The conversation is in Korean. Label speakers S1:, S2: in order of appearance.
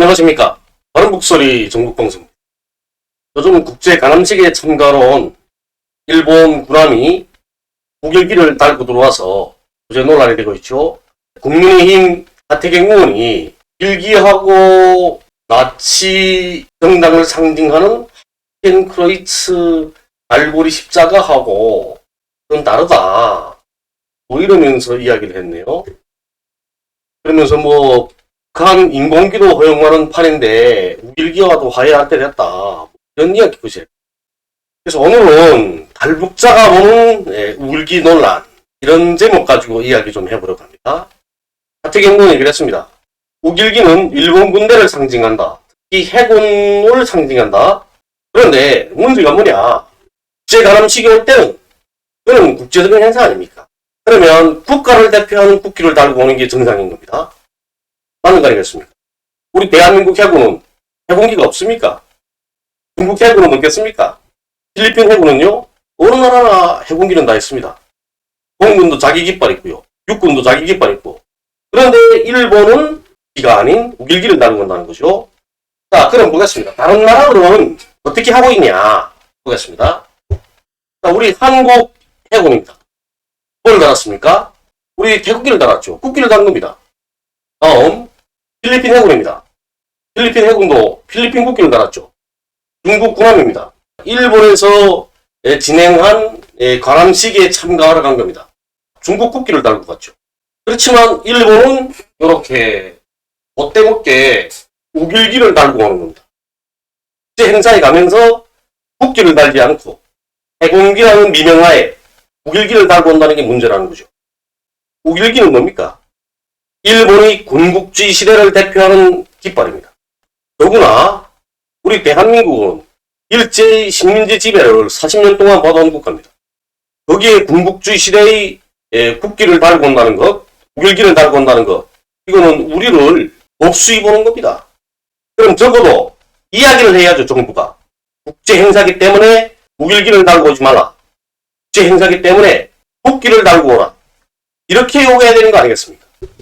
S1: 안녕하십니까. 바른 목소리 전국방송. 요즘 국제 가남식에 참가로 온 일본 군함이 국일기를 달고 들어와서 부재 논란이 되고 있죠. 국민의힘 하태경 의원이 일기하고 나치 정당을 상징하는 켄크로이츠 갈고리 십자가하고 그건 다르다. 뭐 이러면서 이야기를 했네요. 그러면서 뭐 북한 인공기도 허용하는 판인데 우길기와도 화해할 때 됐다. 이런 이야기 그지. 그래서 오늘은 달북자가 보는 예, 우길기 논란 이런 제목 가지고 이야기 좀 해보려고 합니다. 하태경 의원이 그랬습니다. 우길기는 일본 군대를 상징한다. 특히 해군을 상징한다. 그런데 문제가 뭐냐? 국제가람식이 올 때는 그는 국제적인 행사 아닙니까? 그러면 국가를 대표하는 국기를 달고 오는 게 정상인 겁니다. 맞는 거 아니겠습니까? 우리 대한민국 해군은 해군기가 없습니까? 중국 해군은 없겠습니까? 필리핀 해군은요? 어느 나라나 해군기는 다 있습니다. 공군도 자기 깃발 있고요. 육군도 자기 깃발 있고. 그런데 일본은 기가 아닌 우길기를 온다는 거죠. 자, 그럼 보겠습니다. 다른 나라들은 어떻게 하고 있냐? 보겠습니다. 자, 우리 한국 해군입니다. 뭘 달았습니까? 우리 태국기를 달았죠. 국기를 단 겁니다. 다음, 필리핀 해군입니다. 필리핀 해군도 필리핀 국기를 달았죠. 중국 군함입니다. 일본에서 예, 진행한 예, 관함식에 참가하러 간 겁니다. 중국 국기를 달고 갔죠. 그렇지만 일본은 이렇게 못돼 먹게 우길기를 달고 오는 겁니다. 국제 행사에 가면서 국기를 달지 않고 해군기라는 미명하에 우길기를 달고 온다는 게 문제라는 거죠. 우길기는 뭡니까? 일본의 군국주의 시대를 대표하는 깃발입니다. 더구나 우리 대한민국은 일제의 식민지 지배를 40년 동안 받아온 국가입니다. 거기에 군국주의 시대의 예, 국기를 달고 온다는 것, 우길기를 달고 온다는 것, 이거는 우리를 복수해 보는 겁니다. 그럼 적어도 이야기를 해야죠, 정부가. 국제 행사기 때문에 우길기를 달고 오지 말라. 국제 행사기 때문에 국기를 달고 오라. 이렇게 요구해야 되는 거 아니겠습니까?